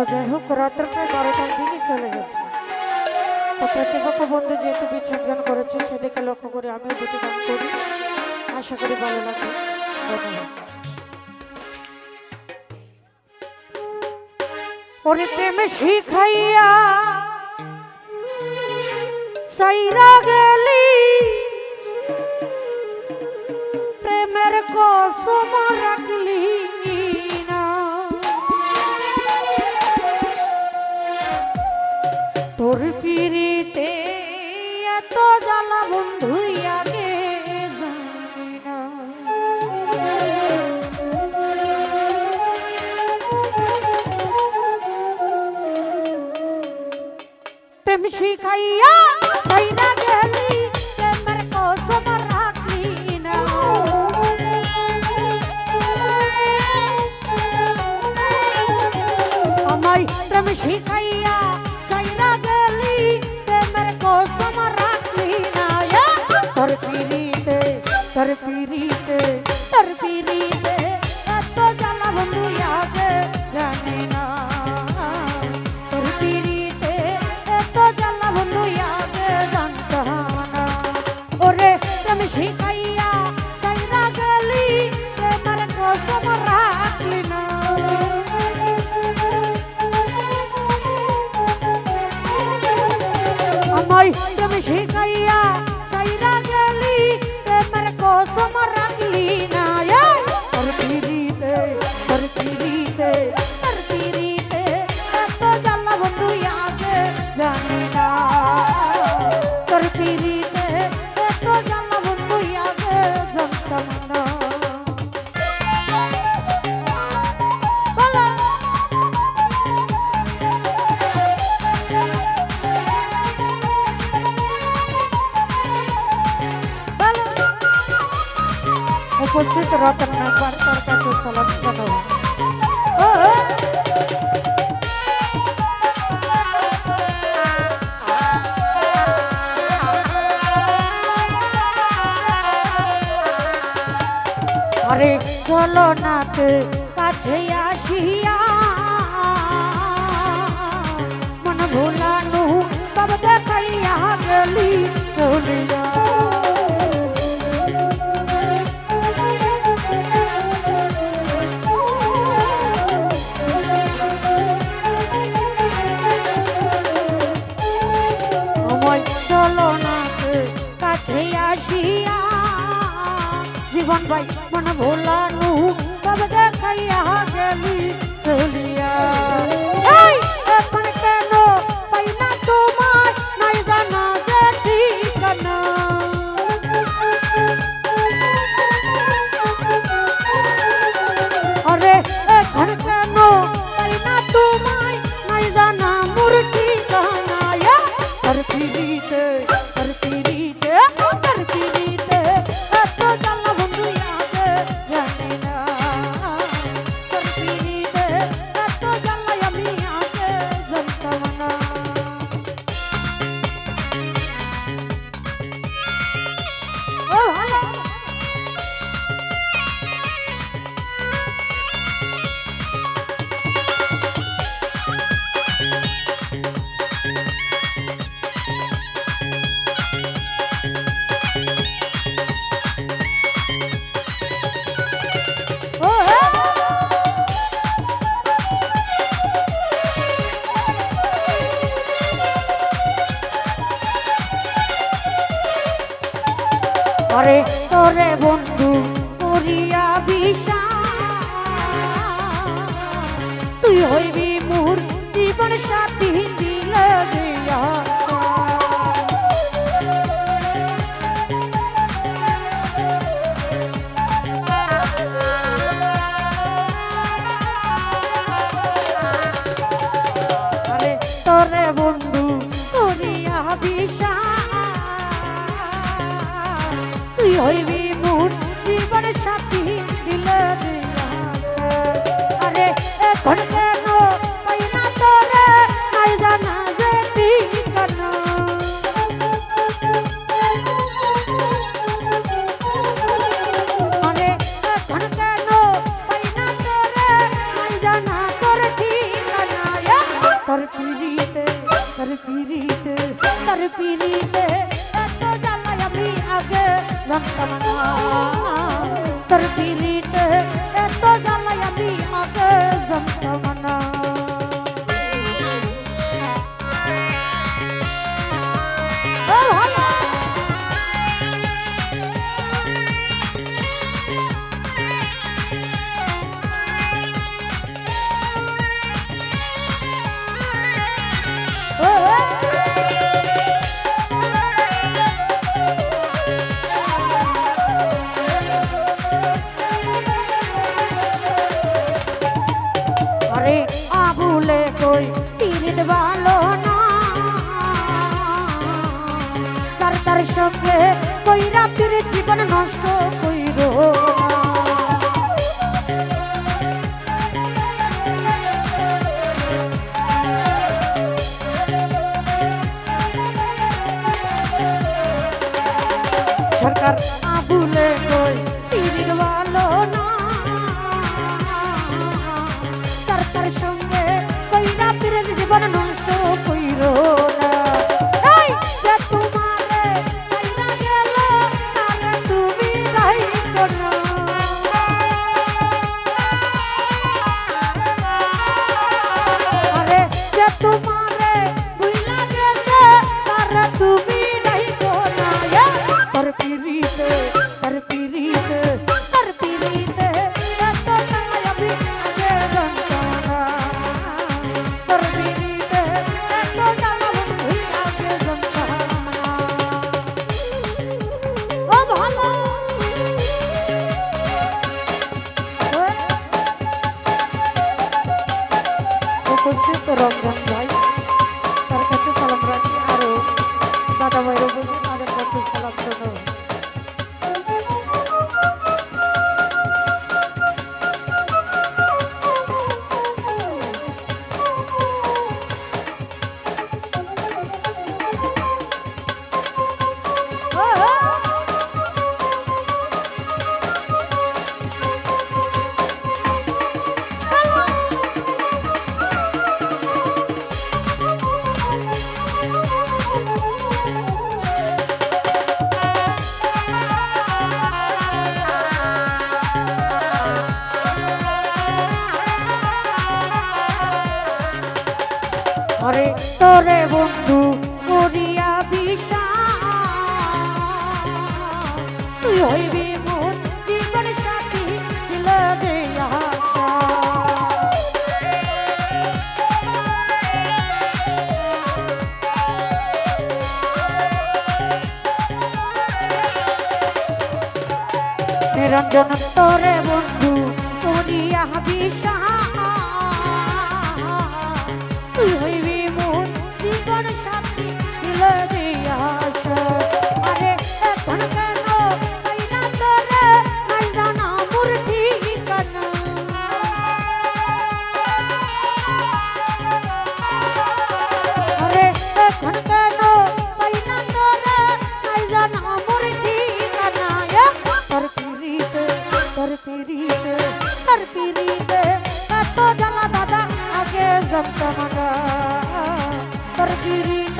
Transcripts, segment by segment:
তো যাই হোক রাত্রে প্রায় বারোটার দিকে চলে গেছে। তো প্রতিপক্ষ বন্ধু যেহেতু বিচ্ছেদ করেছে, সেদিকে লক্ষ্য করে আমিও দুটি গান করি। আশা করি ভালো লাগবে। ওরে প্রেমে শিখাইয়া সাইরা গেলি শিখাইয়া সাইরা গেলি প্রেমের কসম রাখলি না। আমায় প্রেম শিখাইয়া সাইরা গেলি প্রেমের কসম রাখলি না। তোর পিড়িতে তোর পিড়িতে তোর পিড়িতে। উপস্থিত রতন একবার তার কাছে সালাম ও। আরে চলো নাতে কাছে আসিয়া মন ভুলানু, তব দেখাইয়া গেলি, চলিয়া জীবন ভাই মন ভোলানু সব দেখাইয়া গেলি চলিয়া। তুই হইবি মোর জীবন সাথী দিল দিয়া। আরে তোরে তার পিড়িতে তার পিড়িতে এত মায়া বিনাজে যন্ত্রণা। তার পিড়িতে এত জ্বালা বিনাজে যন্ত্রণা। ও ভালো। ও করছে তো রঞ্জন তোরে বন্ধু করিয়া বিষা তুই হইবি নিরঞ্জন স্তরে বন্ধু করিয়া বিষা Sabta mana Terdiri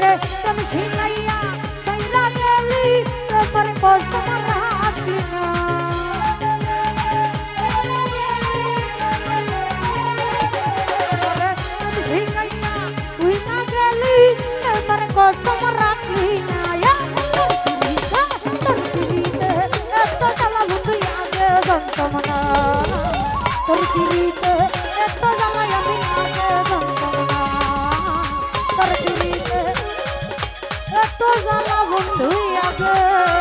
রে তুমি ছিলাইয়া তাইরা গেলি তারপরে কষ্ট বন্ধু